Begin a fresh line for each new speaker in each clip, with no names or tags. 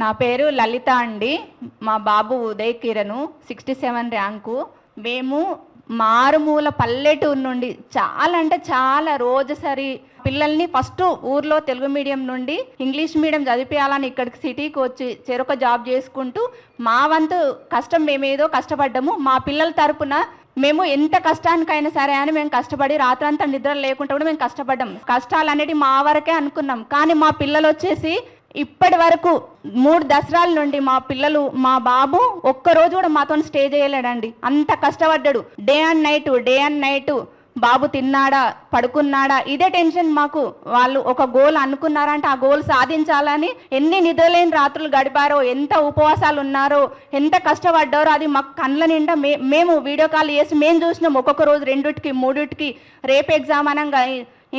నా పేరు లలిత అండి. మా బాబు Uday Kiran sixty seven rank. మేము మారుమూల పల్లెటూరు నుండి చాలా అంటే చాలా రోజుసరి పిల్లల్ని ఫస్ట్ ఊర్లో తెలుగు మీడియం నుండి ఇంగ్లీష్ మీడియం చదివించాలని ఇక్కడికి సిటీకి వచ్చి చెరొక జాబ్ చేసుకుంటూ మా వంతు కష్టం మేమేదో కష్టపడ్డాము. మా పిల్లల తరపున మేము ఎంత కష్టానికైనా సరే అని మేము కష్టపడి రాత్రంతా నిద్ర లేకుండా కూడా మేము కష్టపడ్డాం. కష్టాలు అనేవి మా వరకే అనుకున్నాం. కానీ మా పిల్లలు వచ్చేసి ఇప్పటి వరకు మూడు దసరాల నుండి మా పిల్లలు మా బాబు ఒక్క రోజు కూడా మాతో స్టే చేయలేడండి. అంత కష్టపడ్డాడు. Day and night day and night బాబు తిన్నాడా పడుకున్నాడా ఇదే టెన్షన్ మాకు. వాళ్ళు ఒక గోల్ అనుకున్నారంటే ఆ గోల్ సాధించాలని ఎన్ని నిద్రలేని రాత్రులు గడిపారో ఎంత ఉపవాసాలు ఉన్నారో ఎంత కష్టపడ్డారో అది మాకు కళ్ళ నిండా మే మేము వీడియో కాల్ చేసి మేము చూసినాం. ఒక్కొక్క రోజు రెండుటికి మూడుటికి. రేపు ఎగ్జామ్ అనగా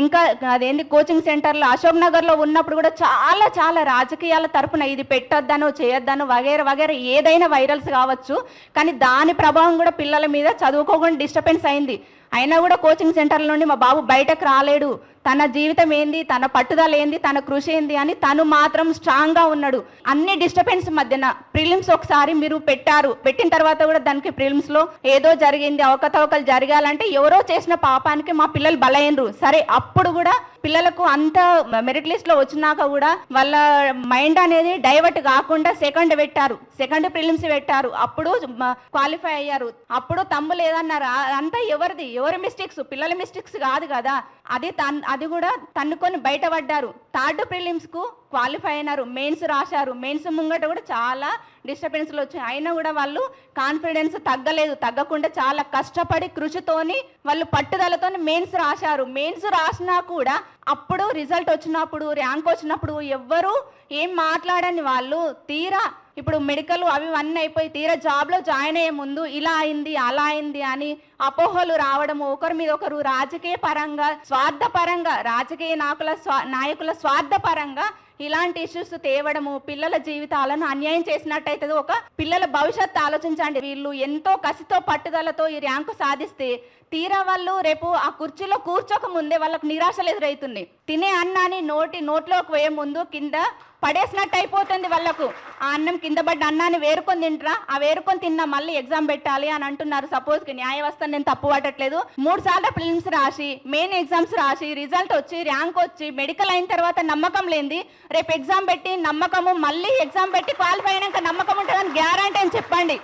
ఇంకా అదేంటి కోచింగ్ సెంటర్లో అశోక్ నగర్లో ఉన్నప్పుడు కూడా చాలా చాలా రాజకీయాల తరపున ఇది పెట్టొద్దనో చేయొద్దనో వగేర వగేర ఏదైనా వైరల్స్ కావచ్చు. కానీ దాని ప్రభావం కూడా పిల్లల మీద చదువుకోకుండా డిస్టర్బెన్స్ అయింది. అయినా కూడా కోచింగ్ సెంటర్ల నుండి మా బాబు బయటకు రాలేడు. తన జీవితం ఏంది తన పట్టుదల ఏంది తన కృషి ఏంది అని తను మాత్రం స్ట్రాంగ్గా ఉన్నాడు. అన్ని డిస్టర్బెన్స్ మధ్యన ప్రిలిమ్స్ ఒకసారి మీరు పెట్టారు. పెట్టిన తర్వాత కూడా దానికి ప్రిలిమ్స్లో ఏదో జరిగింది అవకతవకలు జరగాలంటే ఎవరో చేసిన పాపానికి మా పిల్లలు బలైనరు సరే అప్పుడు కూడా పిల్లలకు అంత మెరిట్ లిస్ట్లో వచ్చినాక కూడా వాళ్ళ మైండ్ అనేది డైవర్ట్ కాకుండా సెకండ్ పెట్టారు. సెకండ్ ప్రిలిమ్స్ పెట్టారు. అప్పుడు క్వాలిఫై అయ్యారు. అప్పుడు తమ్ము లేదన్నారు. అంతా ఎవరిది? ఎవరి మిస్టేక్స్ పిల్లల మిస్టేక్స్ కాదు కదా. అది తన్ అది కూడా తన్నుకొని బయటపడ్డారు. థర్డ్ ప్రిలిమ్స్కు క్వాలిఫై అయినారు. మెయిన్స్ రాశారు. మెయిన్స్ ముంగట కూడా చాలా డిస్టర్బెన్స్లు వచ్చాయి. అయినా కూడా వాళ్ళు కాన్ఫిడెన్స్ తగ్గలేదు. తగ్గకుండా చాలా కష్టపడి కృషితోని వాళ్ళు పట్టుదలతోని మెయిన్స్ రాశారు. మెయిన్స్ రాసినా కూడా అప్పుడు రిజల్ట్ వచ్చినప్పుడు ర్యాంక్ వచ్చినప్పుడు ఎవ్వరు ఏం మాట్లాడని వాళ్ళు తీరా ఇప్పుడు మెడికల్ అవి అన్నీ అయిపోయి తీరా జాబ్లో జాయిన్ అయ్యే ముందు ఇలా అయింది అలా అయింది అని అపోహలు రావడము ఒకరి మీద ఒకరు రాజకీయ పరంగా స్వార్థపరంగా రాజకీయ నాయకుల స్వా నాయకుల స్వార్థపరంగా ఇలాంటి ఇష్యూస్ తేవడము పిల్లల జీవితాలను అన్యాయం చేసినట్టయితే ఒక పిల్లల భవిష్యత్తు ఆలోచించండి. వీళ్ళు ఎంతో కసితో పట్టుదలతో ఈ ర్యాంకు సాధిస్తే తీరా వాళ్ళు రేపు ఆ కుర్చీలో కూర్చోక ముందే వాళ్ళకు నిరాశలు ఎదురవుతుంది తినే అన్నాన్ని నోటి నోట్లోకి వేయ ముందు కింద పడేసినట్టు అయిపోతుంది వాళ్ళకు. ఆ అన్నం కింద పడ్డ అన్నాన్ని వేరుకొని తింటరా ఆ వేరుకొని తిన్నా మళ్ళీ ఎగ్జామ్ పెట్టాలి అని అంటున్నారు. సపోజ్కి న్యాయ నేను తప్పు పట్టట్లేదు. మూడు సార్లు ఫిలిమ్స్ రాసి మెయిన్ ఎగ్జామ్స్ రాసి రిజల్ట్ వచ్చి ర్యాంక్ వచ్చి మెడికల్ అయిన తర్వాత నమ్మకం లేనిది రేపు ఎగ్జామ్ పెట్టి నమ్మకము మళ్ళీ ఎగ్జామ్ పెట్టి క్వాలిఫై అయినాక నమ్మకం ఉంటుందని గ్యారంటీ అని చెప్పండి.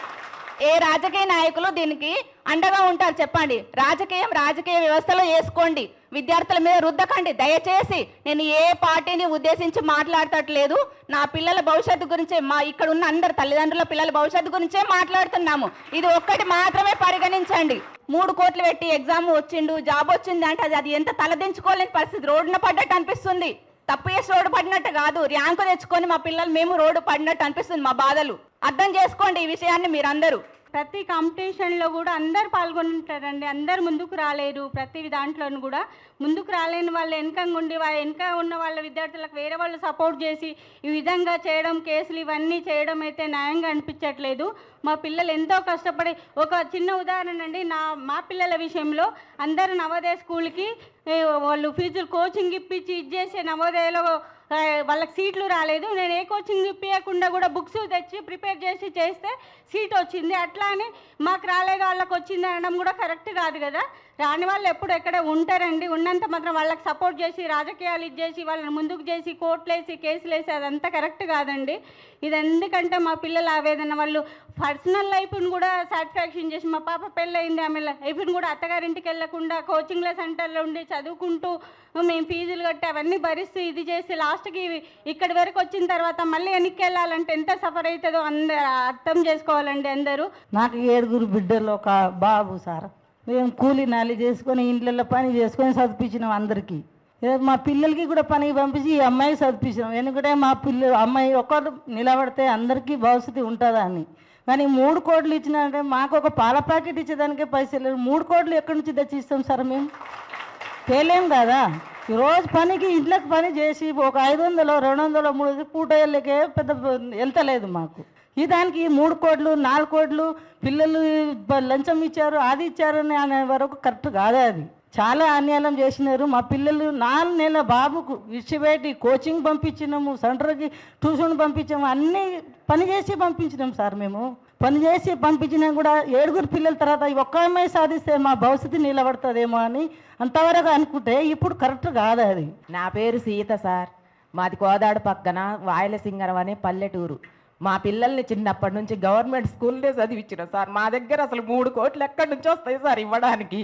ఏ రాజకీయ నాయకులు దీనికి అండగా ఉంటారు చెప్పండి. రాజకీయం రాజకీయ వ్యవస్థలో వేసుకోండి. విద్యార్థుల మీద రుద్దకండి. దయచేసి నేను ఏ పార్టీని ఉద్దేశించి మాట్లాడటట్లేదు నా పిల్లల భవిష్యత్తు గురించే మా ఇక్కడ ఉన్న అందరు తల్లిదండ్రుల పిల్లల భవిష్యత్తు గురించే మాట్లాడుతున్నాము. ఇది ఒక్కటి మాత్రమే పరిగణించండి. మూడు కోట్లు పెట్టి ఎగ్జామ్ వచ్చిండు జాబ్ వచ్చింది అంటే అది అది ఎంత తలదించుకోలేని పరిస్థితి. రోడ్డున పడ్డట్టు అనిపిస్తుంది. తప్పు చేసి రోడ్డు పడినట్టు కాదు. ర్యాంకు తెచ్చుకొని మా పిల్లలు మేము రోడ్డు పడినట్టు అనిపిస్తుంది మా బాధలు. అర్థం చేసుకోండి ఈ విషయాన్ని మీరందరూ.
ప్రతి కాంపిటీషన్లో కూడా అందరు పాల్గొంటారండి. అందరు ముందుకు రాలేరు. ప్రతి దాంట్లోనూ కూడా ముందుకు రాలేని వాళ్ళు వెనకంగా ఉండి వాళ్ళ వెనక ఉన్న వాళ్ళ విద్యార్థులకు వేరే వాళ్ళు సపోర్ట్ చేసి ఈ విధంగా చేయడం కేసులు ఇవన్నీ చేయడం అయితే న్యాయంగా అనిపించట్లేదు. మా పిల్లలు ఎంతో కష్టపడి ఒక చిన్న ఉదాహరణ అండి. నా మా పిల్లల విషయంలో అందరు నవోదయ స్కూల్కి వాళ్ళు ఫీజులు కోచింగ్ ఇప్పించి ఇచ్చేసే నవోదయలో వాళ్ళకి సీట్లు రాలేదు. నేను ఏ కోచింగ్ ఇప్పించకుండా కూడా బుక్స్ తెచ్చి ప్రిపేర్ చేసి చేస్తే సీట్ వచ్చింది. అట్లా అని మాకు రాలేదు వాళ్ళకి వచ్చింది అనడం కూడా కరెక్ట్ కాదు కదా. రాని వాళ్ళు ఎప్పుడు ఎక్కడ ఉంటారండి? ఉన్నంత మాత్రం వాళ్ళకి సపోర్ట్ చేసి రాజకీయాలు ఇచ్చేసి వాళ్ళని ముందుకు చేసి కోర్టులు వేసి కేసులు వేసి అదంతా కరెక్ట్ కాదండి. ఇది ఎందుకంటే మా పిల్లల ఆవేదన వాళ్ళు పర్సనల్ లైఫ్ని కూడా సాటిస్ఫాక్షన్ చేసి మా పాప పెళ్ళయింది ఆమె లైఫ్ని కూడా అత్తగారింటికి వెళ్ళకుండా కోచింగ్ల సెంటర్లో ఉండి చదువుకుంటూ మేము ఫీజులు కట్టి అవన్నీ భరిస్తూ ఇది చేసి లాస్ట్కి ఇక్కడి వరకు వచ్చిన తర్వాత మళ్ళీ వెనక్కి వెళ్ళాలంటే ఎంత సఫర్ అవుతుందో అందరు అర్థం చేసుకోవాలండి అందరూ.
నాకు ఏడుగురు బిడ్డలు ఒక బాబు సార్. మేము కూలి నాలి చేసుకొని ఇంట్లో పని చేసుకొని చదివించినాం అందరికీ. మా పిల్లలకి కూడా పనికి పంపించి ఈ అమ్మాయి చదివించినాం. ఎందుకంటే మా పిల్ల అమ్మాయి ఒకరు నిలబడితే అందరికీ భవిష్యత్తు ఉంటుందా అని. కానీ మూడు కోట్లు ఇచ్చినంటే మాకు ఒక పాల ప్యాకెట్ ఇచ్చేదానికే పైసలు లేవు. మూడు కోట్లు ఎక్కడి నుంచి తెచ్చి ఇస్తాం సార్ మేము? తేలేం కదా? ఈ రోజు పనికి ఇంట్లోకి పని చేసి ఒక ఐదు వందలు రెండు వందలు మూడు వందలు పూట వెళ్ళకే పెద్ద వెళ్తలేదు మాకు. ఈ దానికి మూడు కోట్లు నాలుగు కోట్లు పిల్లలు లంచం ఇచ్చారు అది ఇచ్చారు అని అనే వరకు కరెక్ట్ కాదే అది. చాలా అన్యాయం చేసినారు. మా పిల్లలు నాలుగు నెలల బాబుకు విడిచిపెట్టి కోచింగ్ పంపించినాము సెంటర్కి ట్యూషన్ పంపించాము అన్నీ పని చేసి పంపించినాం సార్ మేము. పని చేసి పంపించినా కూడా ఏడుగురు పిల్లల తర్వాత ఒక్క అమ్మాయి సాధిస్తే మా భవిష్యత్తు నిలబడుతుందేమో అని అంతవరకు అనుకుంటే ఇప్పుడు కరెక్ట్ కాదు అది.
నా పేరు సీత సార్. మాది కోదాడు పక్కన వాయలసింగరం అనే పల్లెటూరు. మా పిల్లల్ని చిన్నప్పటి నుంచి గవర్నమెంట్ స్కూల్నే చదివించిన సార్. మా దగ్గర అసలు మూడు కోట్లు ఎక్కడి నుంచి వస్తాయి సార్ ఇవ్వడానికి?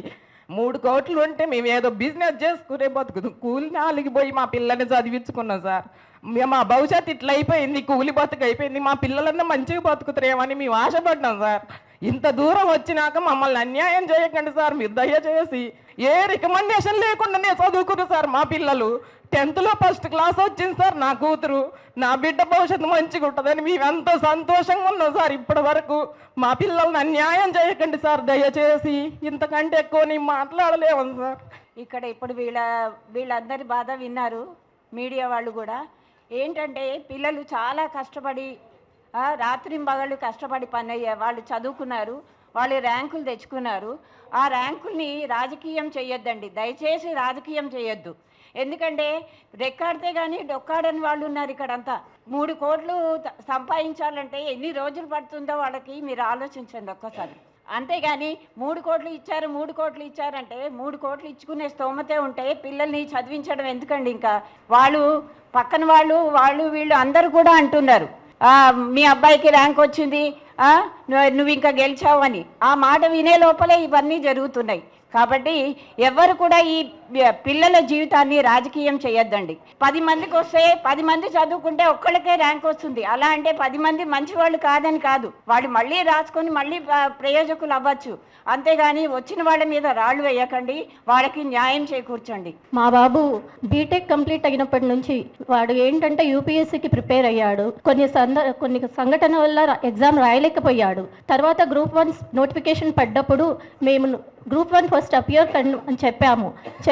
మూడు కోట్లు ఉంటే మేము ఏదో బిజినెస్ చేసుకునే బతుకుదు కూలి నాలుగు పోయి మా పిల్లల్ని చదివించుకున్నాం సార్. మా భవిష్యత్తు ఇట్లా అయిపోయింది కూలి బతుకు అయిపోయింది మా పిల్లలన్నీ మంచిగా బతుకుతారేమని మేము ఆశపడ్డాం సార్. ఇంత దూరం వచ్చినాక మమ్మల్ని అన్యాయం చేయకండి సార్ మీరు దయచేసి ఏ రికమెండేషన్ లేకుండానే చదువుకురు సార్ మా పిల్లలు. టెన్త్లో ఫస్ట్ క్లాస్ వచ్చింది సార్ నా కూతురు. నా బిడ్డ భవిష్యత్తు మంచిగా ఉంటుందని మేము ఎంతో సంతోషంగా ఉన్నాం సార్ ఇప్పటి వరకు. మా పిల్లల్ని అన్యాయం చేయకండి సార్ దయచేసి. ఇంతకంటే ఎక్కువ నేను మాట్లాడలేము సార్.
ఇక్కడ ఇప్పుడు వీళ్ళ వీళ్ళందరి బాధ విన్నారు మీడియా వాళ్ళు కూడా. ఏంటంటే పిల్లలు చాలా కష్టపడి రాత్రింబగళ్ళు కష్టపడి పని అయ్యే వాళ్ళు చదువుకున్నారు వాళ్ళు ర్యాంకులు తెచ్చుకున్నారు. ఆ ర్యాంకుల్ని రాజకీయం చేయొద్దండి దయచేసి రాజకీయం చేయొద్దు ఎందుకంటే రెక్కాడితే కానీ డొక్కాడని వాళ్ళు ఉన్నారు ఇక్కడంతా. మూడు కోట్లు సంపాదించాలంటే ఎన్ని రోజులు పడుతుందో వాళ్ళకి మీరు ఆలోచించండి ఒక్కసారి. అంతేగాని మూడు కోట్లు ఇచ్చారు మూడు కోట్లు ఇచ్చారంటే మూడు కోట్లు ఇచ్చుకునే స్తోమతే ఉంటే పిల్లల్ని చదివించడం ఎందుకండి ఇంకా? వాళ్ళు పక్కన వాళ్ళు వాళ్ళు వీళ్ళు అందరూ కూడా అంటున్నారు. మీ అబ్బాయికి ర్యాంక్ వచ్చింది నువ్వు నువ్వు ఇంకా గెలిచావు అని. ఆ మాట వినే లోపలే ఇవన్నీ జరుగుతున్నాయి. కాబట్టి ఎవరు కూడా ఈ పిల్లల జీవితాన్ని రాజకీయం చేయొద్దండి. పది మందికి వస్తే పది మంది చదువుకుంటే ఒక్కళ్ళకే ర్యాంక్ వస్తుంది. అలా అంటే పది మంది మంచి వాళ్ళు కాదని కాదు. వాళ్ళు మళ్ళీ రాసుకొని మళ్ళీ ప్రయోజకులు అవ్వచ్చు. అంతేగాని వచ్చిన వాళ్ళ మీద రాళ్ళు వేయకండి. వాళ్ళకి న్యాయం చేకూర్చండి.
మా బాబు బీటెక్ కంప్లీట్ అయినప్పటి నుంచి వాడు ఏంటంటే యూపీఎస్సీకి ప్రిపేర్ అయ్యాడు. కొన్ని సంద కొన్ని సంఘటన వల్ల ఎగ్జామ్ రాయలేకపోయాడు. తర్వాత గ్రూప్ వన్ నోటిఫికేషన్ పడ్డప్పుడు మేము గ్రూప్ వన్ ఫస్ట్ అపియర్ అని చెప్పాము.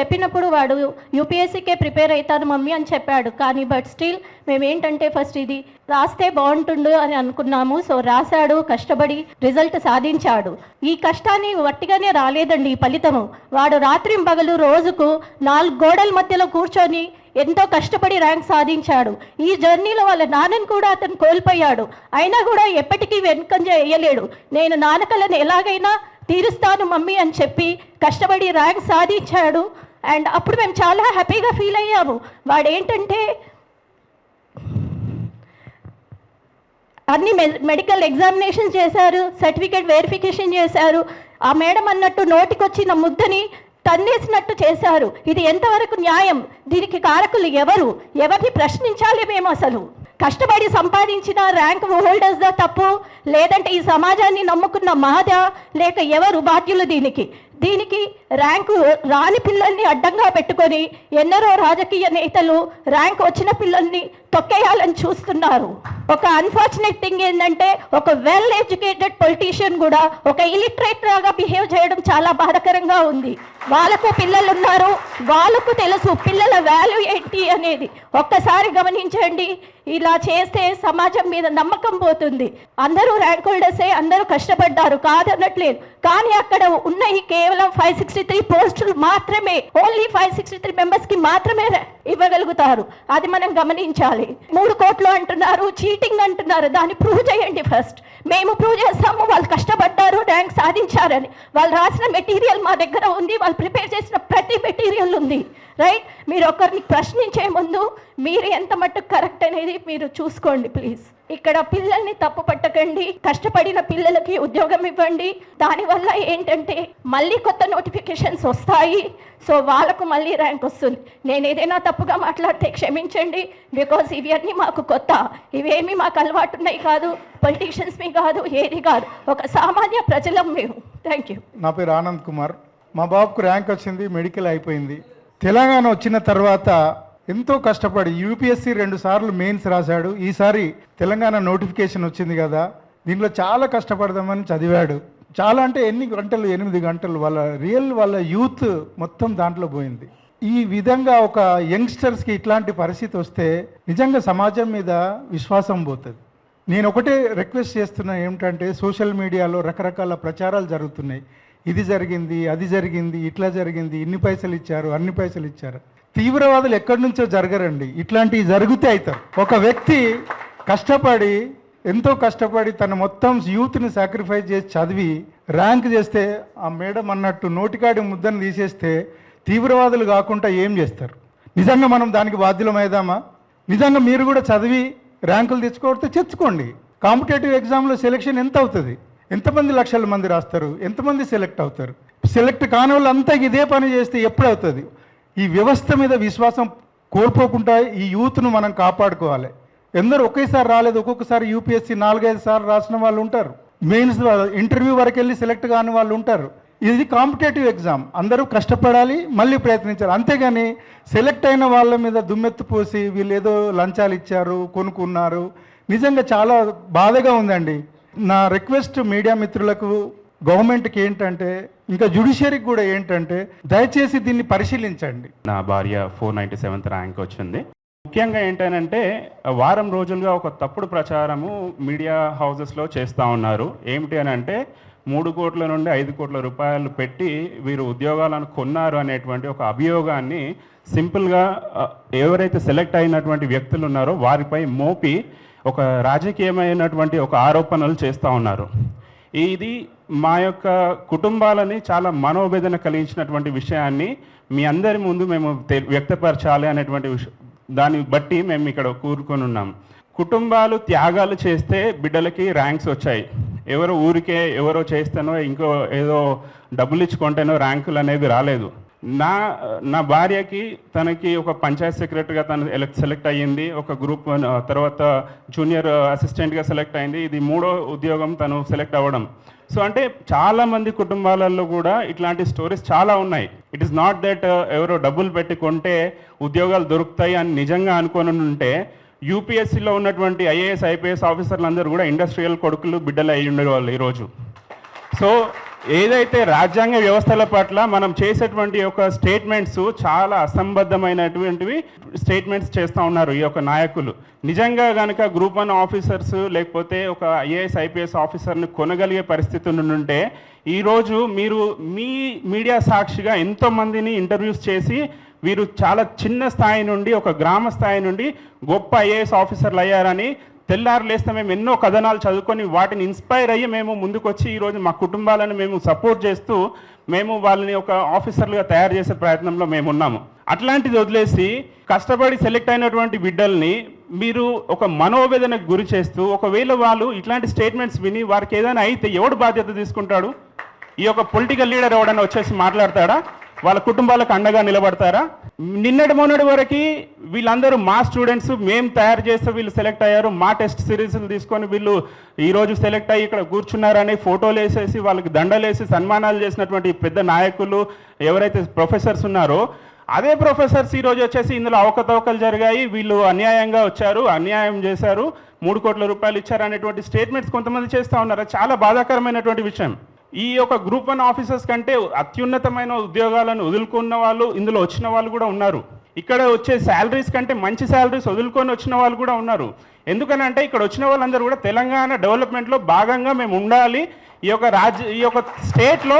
చెప్పినప్పుడు వాడు యూపీఎస్సీకే ప్రిపేర్ అవుతాను మమ్మీ అని చెప్పాడు. కానీ బట్ స్టిల్ మేము ఏంటంటే ఫస్ట్ ఇది రాస్తే బాగుంటుండు అని అనుకున్నాము. సో రాశాడు కష్టపడి రిజల్ట్ సాధించాడు. ఈ కష్టాన్ని వట్టిగానే రాలేదండి ఈ ఫలితము. వాడు రాత్రింబగలు రోజుకు నాలుగు గోడల మధ్యలో కూర్చొని ఎంతో కష్టపడి ర్యాంక్ సాధించాడు. ఈ జర్నీలో వాళ్ళ నాన్నని కూడా అతను కోల్పోయాడు. అయినా కూడా ఎప్పటికీ వెనుకంజ వేయలేడు. నేను నాన్నకలను ఎలాగైనా తీరుస్తాను మమ్మీ అని చెప్పి కష్టపడి ర్యాంక్ సాధించాడు. అండ్ అప్పుడు మేము చాలా హ్యాపీగా ఫీల్ అయ్యాము. వాడేంటంటే అన్ని మెడికల్ ఎగ్జామినేషన్ చేశారు సర్టిఫికేట్ వెరిఫికేషన్ చేశారు. ఆ మేడం అన్నట్టు నోటికొచ్చిన ముద్దని తన్నేసినట్టు చేశారు. ఇది ఎంతవరకు న్యాయం? దీనికి కారకులు ఎవరు? ఎవరిని ప్రశ్నించాలి మేము అసలు? కష్టపడి సంపాదించిన ర్యాంక్ హోల్డర్స్ దా తప్పు? లేదంటే ఈ సమాజాన్ని నమ్ముకున్న మహద? లేక ఎవరు బాధ్యులు దీనికి? దీనికి ర్యాంకు రాని పిల్లల్ని అడ్డంగా పెట్టుకొని ఎన్నరో రాజకీయ నేతలు ర్యాంక్ వచ్చిన పిల్లల్ని తొక్కేయాలని చూస్తున్నారు. ఒక అన్ఫార్చునేట్ థింగ్ ఏంటంటే ఒక వెల్ ఎడ్యుకేటెడ్ పొలిటీషియన్ కూడా ఒక ఇలిటరేట్ లాగా బిహేవ్ చేయడం చాలా బాధకరంగా ఉంది. వాళ్ళకు పిల్లలు ఉన్నారు. వాళ్ళకు తెలుసు పిల్లల వాల్యూ ఏంటి అనేది. ఒక్కసారి గమనించండి. ఇలా చేస్తే సమాజం మీద నమ్మకం పోతుంది. అందరూ ర్యాంక్ హోల్డర్సే అందరూ కష్టపడ్డారు. కాదన్నట్లేదు కానీ అక్కడ ఉన్నాయి కేవలం ఫైవ్ సిక్స్టీ త్రీ పోస్టులు మాత్రమే ఓన్లీ ఫైవ్ సిక్స్టీ త్రీ మెంబర్స్కి మాత్రమే ఇవ్వగలుగుతారు. అది మనం గమనించాలి. మూడు కోట్లు అంటున్నారు చీటింగ్ అంటున్నారు. దాన్ని ప్రూవ్ చేయండి ఫస్ట్. మేము ప్రూవ్ చేస్తాము వాళ్ళు కష్టపడ్డారు ర్యాంక్ సాధించారని. వాళ్ళు రాసిన మెటీరియల్ మా దగ్గర ఉంది వాళ్ళు ప్రిపేర్ చేసిన ప్రతి మెటీరియల్ ఉంది. రైట్ మీరు ఒకరిని ప్రశ్నించే ముందు మీరు ఎంత మట్టుకు కరెక్ట్ అనేది మీరు చూసుకోండి ప్లీజ్ ఇక్కడ పిల్లల్ని తప్పు పట్టకండి కష్టపడిన పిల్లలకి ఉద్యోగం ఇవ్వండి. దానివల్ల ఏంటంటే మళ్ళీ కొత్త నోటిఫికేషన్స్ వస్తాయి. సో వాళ్ళకు మళ్ళీ ర్యాంక్ వస్తుంది. నేను ఏదైనా తప్పుగా మాట్లాడితే క్షమించండి. బికాస్ ఇవన్నీ మాకు కొత్త. ఇవేమి మాకు అలవాటు ఉన్నాయి కాదు. పొలిటీషియన్స్ మీ కాదు ఏది కాదు. ఒక సామాన్య ప్రజలం మేము. థ్యాంక్ యూ
నా పేరు ఆనంద్ కుమార్. మా బాబుకు ర్యాంక్ వచ్చింది మెడికల్ అయిపోయింది. తెలంగాణ వచ్చిన తర్వాత ఎంతో కష్టపడి యూపీఎస్సీ రెండు సార్లు మెయిన్స్ రాశాడు. ఈసారి తెలంగాణ నోటిఫికేషన్ వచ్చింది కదా దీనిలో చాలా కష్టపడదామని చదివాడు. చాలా అంటే ఎన్ని గంటలు? ఎనిమిది గంటలు. వాళ్ళ రియల్ వాళ్ళ యూత్ మొత్తం దాంట్లో పోయింది. ఈ విధంగా ఒక యంగ్స్టర్స్కి ఇట్లాంటి పరిస్థితి వస్తే నిజంగా సమాజం మీద విశ్వాసం పోతుంది. నేను ఒకటే రిక్వెస్ట్ చేస్తున్నా ఏమిటంటే సోషల్ మీడియాలో రకరకాల ప్రచారాలు జరుగుతున్నాయి. ఇది జరిగింది అది జరిగింది ఇట్లా జరిగింది ఇన్ని పైసలు ఇచ్చారు అన్ని పైసలు ఇచ్చారు. తీవ్రవాదులు ఎక్కడి నుంచో జరగరండి. ఇట్లాంటివి జరిగితే అవుతారు ఒక వ్యక్తి కష్టపడి ఎంతో కష్టపడి తన మొత్తం యూత్ని సాక్రిఫైస్ చేసి చదివి ర్యాంక్ చేస్తే ఆ మేడం అన్నట్టు నోటికాడి ముద్దను తీసేస్తే తీవ్రవాదులు కాకుండా ఏం చేస్తారు? నిజంగా మనం దానికి బాధ్యులమైదామా? నిజంగా మీరు కూడా చదివి ర్యాంకులు తెచ్చుకోవడితే తెచ్చుకోండి కాంపిటేటివ్ ఎగ్జామ్లో సెలెక్షన్ ఎంత అవుతుంది? ఎంతమంది లక్షల మంది రాస్తారు? ఎంతమంది సెలెక్ట్ అవుతారు? సెలెక్ట్ కాని వాళ్ళంతా ఇదే పని చేస్తే ఎప్పుడు అవుతుంది ఈ వ్యవస్థ మీద విశ్వాసం కోల్పోకుండా ఈ యూత్ను మనం కాపాడుకోవాలి. ఎందరు ఒకేసారి రాలేదు ఒక్కొక్కసారి యూపీఎస్సీ నాలుగైదు సార్లు రాసిన వాళ్ళు ఉంటారు. మెయిన్స్ ఇంటర్వ్యూ వరకు వెళ్ళి సెలెక్ట్ కాని వాళ్ళు ఉంటారు. ఇది కాంపిటేటివ్ ఎగ్జామ్. అందరూ కష్టపడాలి మళ్ళీ ప్రయత్నించాలి. అంతేగాని సెలెక్ట్ అయిన వాళ్ళ మీద దుమ్మెత్తు పోసి వీళ్ళు ఏదో లంచాలు ఇచ్చారు కొనుక్కున్నారు. నిజంగా చాలా బాధగా ఉందండి. నా రిక్వెస్ట్ మీడియా మిత్రులకు గవర్నమెంట్కి ఏంటంటే ఇంకా జుడిషియరీకి కూడా ఏంటంటే దయచేసి దీన్ని పరిశీలించండి.
నా భార్య ఫోర్ నైంటీ సెవెంత్ ర్యాంక్ వచ్చింది. ముఖ్యంగా ఏంటనంటే వారం రోజులుగా ఒక తప్పుడు ప్రచారము మీడియా హౌసెస్లో చేస్తూ ఉన్నారు. ఏమిటి అని అంటే మూడు కోట్ల నుండి ఐదు కోట్ల రూపాయలు పెట్టి వీరు ఉద్యోగాలను కొన్నారు అనేటువంటి ఒక అభియోగాన్ని సింపుల్గా ఎవరైతే సెలెక్ట్ అయినటువంటి వ్యక్తులు ఉన్నారో వారిపై మోపి ఒక రాజకీయమైనటువంటి ఒక ఆరోపణలు చేస్తూ ఉన్నారు. ఇది మా యొక్క కుటుంబాలని చాలా మనోవేదన కలిగించినటువంటి విషయాన్ని మీ అందరి ముందు మేము తె- వ్యక్తపరచాలి అనేటువంటి విష దాన్ని బట్టి మేము ఇక్కడ కూరుకొని ఉన్నాం. కుటుంబాలు త్యాగాలు చేస్తే బిడ్డలకి ర్యాంక్స్ వచ్చాయి. ఎవరో ఊరికే ఎవరో చేస్తేనో ఇంకో ఏదో డబ్బులు ఇచ్చుకుంటేనో ర్యాంకులు అనేవి రాలేదు. నా నా భార్యకి తనకి ఒక పంచాయత్ సెక్రటరీగా తను ఎలక్ట్ సెలెక్ట్ అయ్యింది. ఒక గ్రూప్ తర్వాత జూనియర్ అసిస్టెంట్గా సెలెక్ట్ అయింది. ఇది మూడో ఉద్యోగం తను సెలెక్ట్ అవ్వడం. సో అంటే చాలామంది కుటుంబాలలో కూడా ఇట్లాంటి స్టోరీస్ చాలా ఉన్నాయి. ఇట్ ఈస్ నాట్ దట్ ఎవరో డబ్బులు పెట్టుకుంటే ఉద్యోగాలు దొరుకుతాయి అని నిజంగా అనుకొని ఉంటే యూపీఎస్సీలో ఉన్నటువంటి ఐఏఎస్ ఐపీఎస్ ఆఫీసర్లు అందరూ కూడా ఇండస్ట్రియల్ కొడుకులు బిడ్డలు అయి ఉండేవాళ్ళు ఈరోజు. సో ఏదైతే రాజ్యాంగ వ్యవస్థల పట్ల మనం చేసేటువంటి యొక్క స్టేట్మెంట్స్ చాలా అసంబద్ధమైనటువంటివి స్టేట్మెంట్స్ చేస్తూ ఉన్నారు ఈ యొక్క నాయకులు. నిజంగా కనుక గ్రూప్ వన్ ఆఫీసర్స్ లేకపోతే ఒక ఐఏఎస్ ఐపీఎస్ ఆఫీసర్ని కొనగలిగే పరిస్థితి ఉంటే ఈరోజు మీరు మీ మీడియా సాక్షిగా ఎంతోమందిని ఇంటర్వ్యూస్ చేసి వీరు చాలా చిన్న స్థాయి నుండి ఒక గ్రామ స్థాయి నుండి గొప్ప ఐఏఎస్ ఆఫీసర్లు అయ్యారని తెల్లారు లేస్తే మేము ఎన్నో కథనాలు చదువుకొని వాటిని ఇన్స్పైర్ అయ్యి మేము ముందుకొచ్చి ఈరోజు మా కుటుంబాలను మేము సపోర్ట్ చేస్తూ మేము వాళ్ళని ఒక ఆఫీసర్లుగా తయారు చేసే ప్రయత్నంలో మేము ఉన్నాము. అట్లాంటిది వదిలేసి కష్టపడి సెలెక్ట్ అయినటువంటి బిడ్డల్ని మీరు ఒక మనోవేదనకు గురి చేస్తూ ఒకవేళ వాళ్ళు ఇట్లాంటి స్టేట్మెంట్స్ విని వారికి ఏదైనా అయితే ఎవడు బాధ్యత తీసుకుంటాడు? ఈ యొక్క పొలిటికల్ లీడర్ ఎవడన్నా వచ్చేసి మాట్లాడతాడా? వాళ్ళ కుటుంబాలకు అండగా నిలబడతారా? నిన్నటి మొన్నటి వరకు వీళ్ళందరూ మా స్టూడెంట్స్ మేము తయారు చేస్తే వీళ్ళు సెలెక్ట్ అయ్యారు మా టెస్ట్ సిరీస్లు తీసుకొని వీళ్ళు ఈ రోజు సెలెక్ట్ అయ్యి ఇక్కడ కూర్చున్నారని ఫోటోలు వేసేసి వాళ్ళకి దండలేసి సన్మానాలు చేసినటువంటి పెద్ద నాయకులు ఎవరైతే ప్రొఫెసర్స్ ఉన్నారో అదే ప్రొఫెసర్స్ ఈ రోజు వచ్చేసి ఇందులో అవకతవకలు జరిగాయి. వీళ్ళు అన్యాయంగా వచ్చారు అన్యాయం చేశారు మూడు కోట్ల రూపాయలు ఇచ్చారు అనేటువంటి స్టేట్మెంట్స్ కొంతమంది చేస్తూ ఉన్నారు? చాలా బాధాకరమైనటువంటి విషయం. ఈ యొక్క గ్రూప్ వన్ ఆఫీసర్స్ కంటే అత్యున్నతమైన ఉద్యోగాలను వదులుకున్న వాళ్ళు ఇందులో వచ్చిన వాళ్ళు కూడా ఉన్నారు. ఇక్కడ వచ్చే శాలరీస్ కంటే మంచి శాలరీస్ వదులుకొని వచ్చిన వాళ్ళు కూడా ఉన్నారు. ఎందుకనంటే ఇక్కడ వచ్చిన వాళ్ళందరూ కూడా తెలంగాణ డెవలప్మెంట్లో భాగంగా మేము ఉండాలి. ఈ యొక్క రాజ్య ఈ యొక్క స్టేట్లో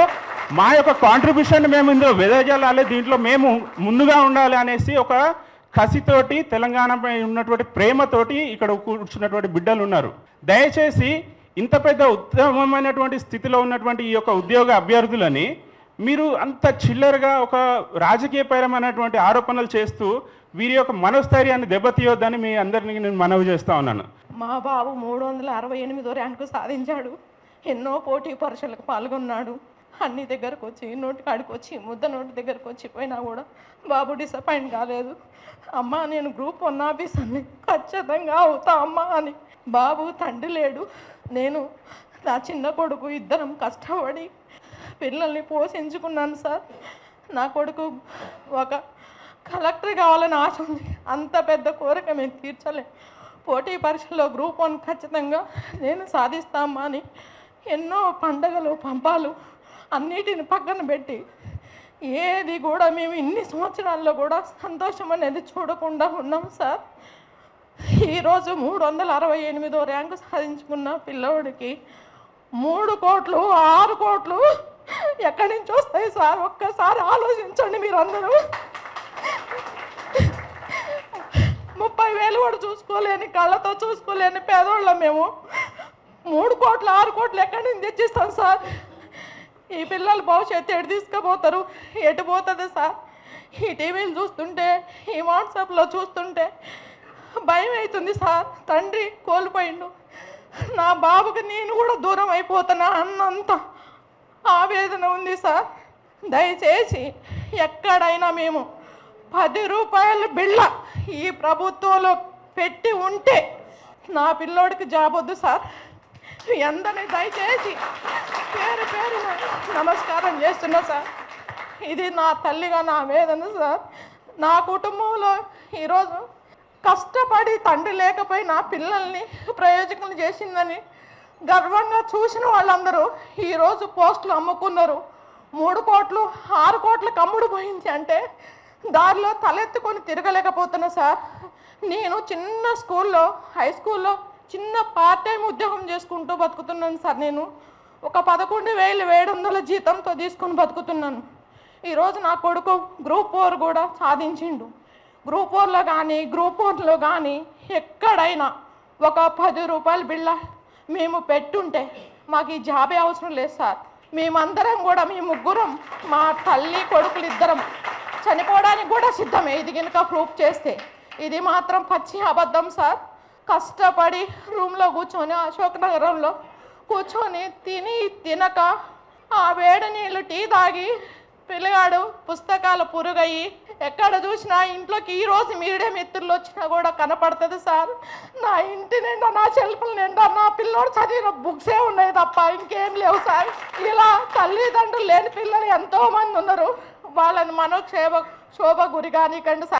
మా యొక్క కాంట్రిబ్యూషన్ మేము ఇందులో వెదజల్లాలి. దీంట్లో మేము ముందుగా ఉండాలి అనేసి ఒక కసితోటి తెలంగాణపై ఉన్నటువంటి ప్రేమతోటి ఇక్కడ కూర్చున్నటువంటి బిడ్డలు ఉన్నారు. దయచేసి ఇంత పెద్ద ఉత్తమమైనటువంటి స్థితిలో ఉన్నటువంటి ఈ యొక్క ఉద్యోగ అభ్యర్థులని మీరు అంత చిల్లరగా ఒక రాజకీయపరమైనటువంటి ఆరోపణలు చేస్తూ వీరి యొక్క మనోస్థైర్యాన్ని దెబ్బతీయొద్దని మీ అందరినీ నేను మనవి చేస్తా ఉన్నాను.
మా బాబు మూడు వందల అరవై ఎనిమిదో ర్యాంకు సాధించాడు. ఎన్నో పోటీ పరీక్షలకు పాల్గొన్నాడు. అన్ని దగ్గరకు వచ్చి నోటి కాడికి వచ్చి ముద్ద నోటి దగ్గరకు వచ్చి పోయినా కూడా బాబు డిసప్పాయింట్ కాలేదు. అమ్మ నేను గ్రూప్ వన్ ఆఫీసర్ని ఖచ్చితంగా అవుతా అమ్మా అని. బాబు తండ్రి లేడు. నేను నా చిన్న కొడుకు ఇద్దరం కష్టపడి పిల్లల్ని పోషించుకున్నాను సార్. నా కొడుకు ఒక కలెక్టర్ కావాలని ఆశ ఉంది. అంత పెద్ద కోరిక మేము తీర్చలేం. పోటీ పరీక్షల్లో గ్రూప్ వన్ ఖచ్చితంగా నేను సాధిస్తామా అని ఎన్నో పండగలు పంపాలు అన్నిటిని పక్కన పెట్టి ఏది కూడా మేము ఇన్ని సంవత్సరాల్లో కూడా సంతోషం అనేది చూడకుండా ఉన్నాం సార్. ఈరోజు మూడు వందల అరవై ఎనిమిదో ర్యాంకు సాధించుకున్న పిల్లవాడికి మూడు కోట్లు ఆరు కోట్లు
ఎక్కడి నుంచి వస్తాయి సార్? ఒక్కసారి ఆలోచించండి మీరందరూ. ముప్పై వేలు కూడా చూసుకోలేని కళ్ళతో చూసుకోలేని పేదోళ్ళం మేము. మూడు కోట్లు ఆరు కోట్లు ఎక్కడి నుంచి తెచ్చిస్తాం సార్? ఈ పిల్లల భవిష్యత్తు ఎటు తీసుకుపోతారు? ఎటు పోతుంది సార్? ఈ టీవీలు చూస్తుంటే ఈ వాట్సాప్లో చూస్తుంటే భయం అవుతుంది సార్. తండ్రి కోల్పోయిండు. నా బాబుకి నేను కూడా దూరం అయిపోతున్నా అన్నంత ఆవేదన ఉంది సార్. దయచేసి ఎక్కడైనా మేము పది రూపాయల బిళ్ళ ఈ ప్రభుత్వంలో పెట్టి ఉంటే నా పిల్లోడికి జాబ్ వద్దు సార్. ఎందని దయచేసి పేరు పేరు నమస్కారం చేస్తున్నా సార్. ఇది నా తల్లిగా నా వేదన సార్. నా కుటుంబంలో ఈరోజు కష్టపడి తండ్రి లేకపోయినా పిల్లల్ని ప్రయోజకులు చేసిందని గర్వంగా చూసిన వాళ్ళందరూ ఈరోజు పోస్టులు అమ్ముకున్నారు. మూడు కోట్లు ఆరు కోట్ల కమ్ముడు పోయింది అంటే దారిలో తలెత్తుకొని తిరగలేకపోతున్నా సార్. నేను చిన్న స్కూల్లో హై స్కూల్లో చిన్న పార్ట్ టైం ఉద్యోగం చేసుకుంటూ బతుకుతున్నాను సార్ నేను. ఒక పదకొండు వేలు ఏడు వందల జీతంతో తీసుకొని బతుకుతున్నాను. ఈరోజు నా కొడుకు గ్రూప్ ఫోర్ కూడా సాధించిండు. గ్రూప్ వన్లో కానీ గ్రూప్ వన్లో కానీ ఎక్కడైనా ఒక పది రూపాయల బిళ్ళ మేము పెట్టుంటే మాకు ఈ జాబే అవసరం లేదు సార్. మేమందరం కూడా మీ ముగ్గురం మా తల్లి కొడుకులు ఇద్దరం చనిపోవడానికి కూడా సిద్ధమే. ఇది కనుక ప్రూఫ్ చేస్తే ఇది మాత్రం పచ్చి అబద్ధం సార్. కష్టపడి రూమ్లో కూర్చొని అశోక్ నగరంలో కూర్చొని తిని తినక ఆ వేడి నీళ్ళు టీ తాగి పిల్లగాడు పుస్తకాలు పురుగయ్యి ఎక్కడ చూసినా ఇంట్లోకి ఈ రోజు మీడియా మిత్రులు వచ్చినా కూడా కనపడుతుంది సార్. నా ఇంటి నిండా నా చెల్పుల నిండా నా పిల్లోడు చదివిన బుక్సే ఉన్నాయి తప్ప ఇంకేం లేవు సార్. ఇలా తల్లిదండ్రులు లేని పిల్లలు ఎంతో మంది ఉన్నారు. వాళ్ళని మనోక్షేమ శోభ గురి కానికండి సార్.